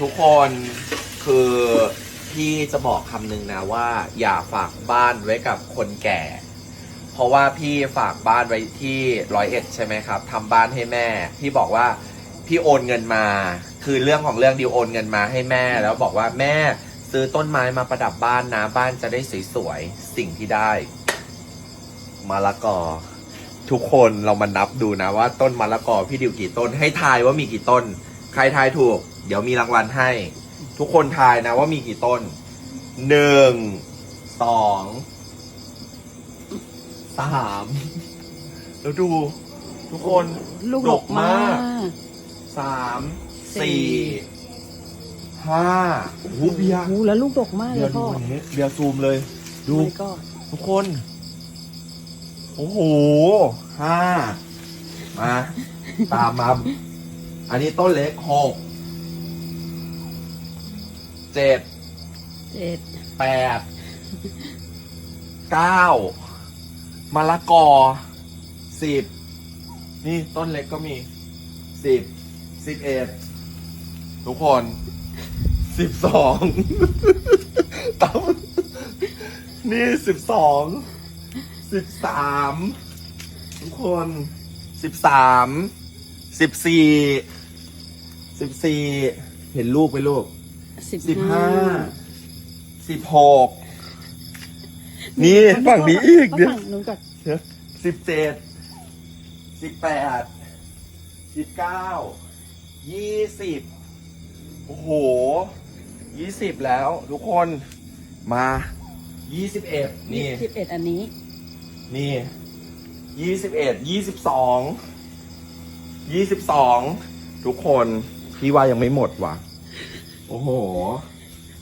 ทุกคนคือพี่จะบอกคำหนึ่งนะว่า อย่าฝากบ้านไว้กับคนแก่ เพราะว่าพี่ฝากบ้านไว้ที่ร้อยเอ็ดใช่ไหมครับทำบ้านให้แม่พี่บอกว่าพี่โอนเงินมา คือเรื่องของเรื่องดิวโอนเงินมาให้แม่ แล้วบอกว่าแม่ซื้อต้นไม้มาประดับบ้านนะบ้านจะได้สวยๆสิ่งที่ได้มะละกอ ทุกคนเรามานับดูนะว่าต้นมะละกอพี่ดิวกี่ต้น ให้ทายว่ามีกี่ต้น ใครทายถูก เดี๋ยวมีรางวัลให้ ทุกคนทายนะว่ามีกี่ต้นหนึ่งสองสามแล้วดู ทุกคนลูกดดกกมามากกสามสี่สี่ห้าโอ้โหเบียร์โอ้โหแล้วลูกดกมากเลเบียยร์ดูพ่อ อันนี้เบียร์ซูมเลย ดูไม่ก็ทุกคน โอ้โหห้ามา ตามมา อันนี้ต้นเล็กหกเจ็ดเจ็ดแปดเก้ามะละกอสิบนี่ต้นเล็กก็มีสิบสิบเอ็ดทุกคนสิบสอง นี่สิบสอง สิบสามทุกคนสิบสามสิบสี่สิบสี่เห็นลูกไหมลูกสิบสิบห้าสิบหกนี่ฝั่งนี้อีกเดี๋เดี๋ยยววฝั่งนู้นก่อนสิบเจ็ดสิบแปดสิบเก้ายี่สิบโอ้โหยี่สิบแล้ว ทุกคนมายี่สิบเอ็ดนี่สิบเอ็ดอันนี้ นี่ยี่สิบเอ็ดยี่สิบสองยี่สิบสองทุกคนพี่ว่ายังไม่หมดว่ะ โอ้โห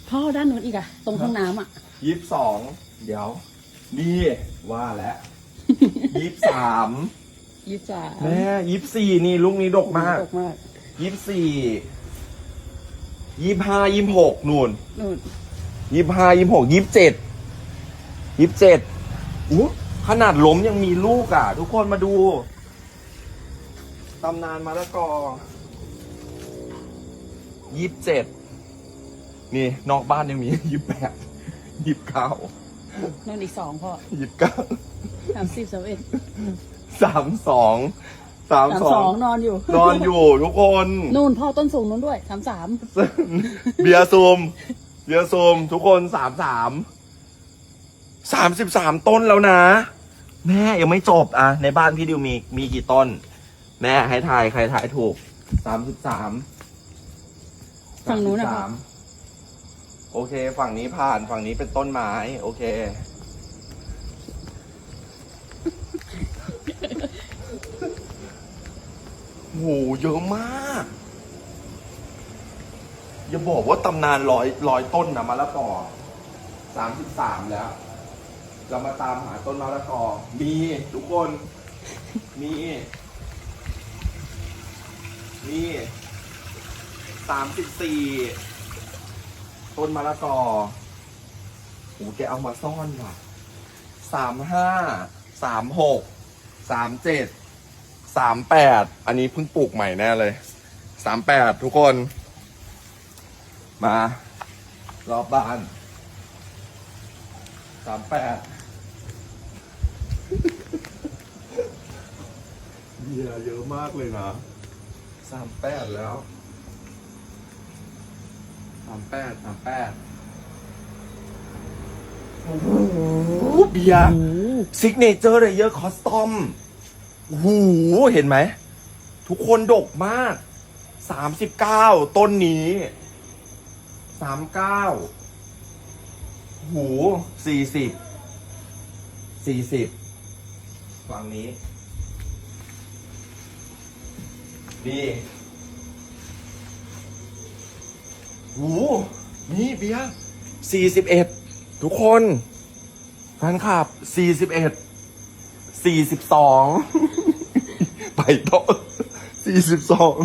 พ่อด้านนู้นอีกอะตรงห้องน้ำอะยี่สิบสองเดี๋ยว นี่ว่าแล้วยี่สิบสามยี่สิบสามแม่ยี่สิบสี่นี่ลูกนี้ดกมากดกมากยี่สิบสี่ยี่สิบห้ายี่สิบหกนู่นนู่นยี่สิบห้ายี่สิบหกยี่สิบเจ็ดยี่สิบเจ็ดอู้ ขนาดล้มยังมีลูกอะ ทุกคนมาดูตำนานมะละกอยี่สิบเจ็ดนี่นอกบ้านยังมียี่สิบแปดยี่สิบเก้านู่นอีกสองพ่อยี่สิบเก้าสามสิบสามเอ็ดสามสองสามสามสสอองงนอนอยู่ นอนอยู่ทุกคน นู่นพ่อต้นสูงนู้นด้วยสามสามเบียร์ซูมเบียร์ซูมทุกคนสามสามสามสิบสามต้นแล้วนะ แม่ยังไม่จบอะในบ้านพี่ดิวมีมีกี่ต้น แม่ให้ทายใครทายถูกสามสิบสามฝั่งนู้นนะสาพ่อมโอเค ฝั่งนี้ผ่านฝั่งนี้เป็นต้นไม้ โอเค โหเยอะมาก อย่าบอกว่าตำนานร้อยร้อยต้นนะมะละกอสามสิบสามแล้ว เรามาตามหาต้นมะละกอ มีทุกคน มี มีสามสิบสี่ต้นมะละกอโอ้แกเอามาซ่อนว่ะสามห้า สามหก สามเจ็ด สามแปด อันนี้เพิ่งปลูกใหม่แน่เลย สามแปดทุกคน มา รอบบ้าน สามแปด เบียร์เยอะ มากเลยนะสามแปดแล้วสามแปดสามแปดโอ้โหเบียร์โอ้โหซิกเนเจอร์เลยเยอะคอสตอมโอ้โหเห็นไหม ทุกคนดกมากสามสิบเก้าต้นนี้สามเก้าหูสี่สิบสี่สิบฝั่งนี้ นี่หูนี่เบียร์สี่สิบเอ็ดทุกคนแฟนคลับสี่สิบเอ็ดสี่สิบสองไปโต๊ะสี่สิบสอง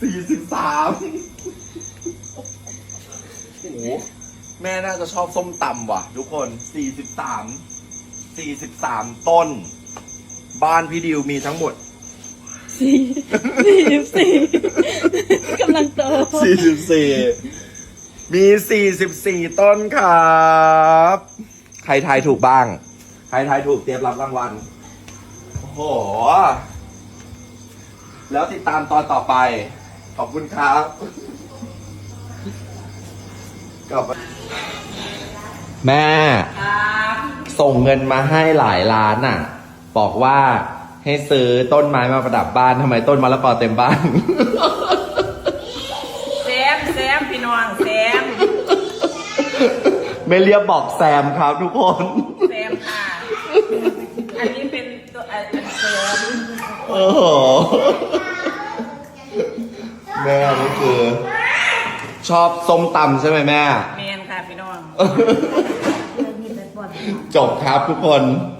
สี่สิบสามโอ้โหแม่น่าจะชอบส้มตำว่ะ ทุกคนสี่สิบสามสี่สิบสามต้น บ้านพี่ดิวมีทั้งหมด สี่สี่สิบสี่สี่สิบสี่มีสี่สิบสี่ต้นครับ ใครทายถูกบ้าง ใครทายถูกเตรียมรับรางวัล โอ้โห แล้วติดตามตอนต่อไป ขอบคุณครับกลับมาแม่ ส่งเงินมาให้หลายล้านอะ บอกว่า ให้ซื้อต้นไม้มาประดับบ้านทำไมต้นมะละกอเต็มบ้าน แซมแซมพี่น้องแซมไม่เรียบบอกแซมครับทุกคน แซมค่ะ อันนี้เป็นตัวอันอันแซมโอ้โห แม่นี่คือ ชอบส้มตำใช่ไหมแม่ เมนค่ะพี่น้อง จบครับทุกคนแ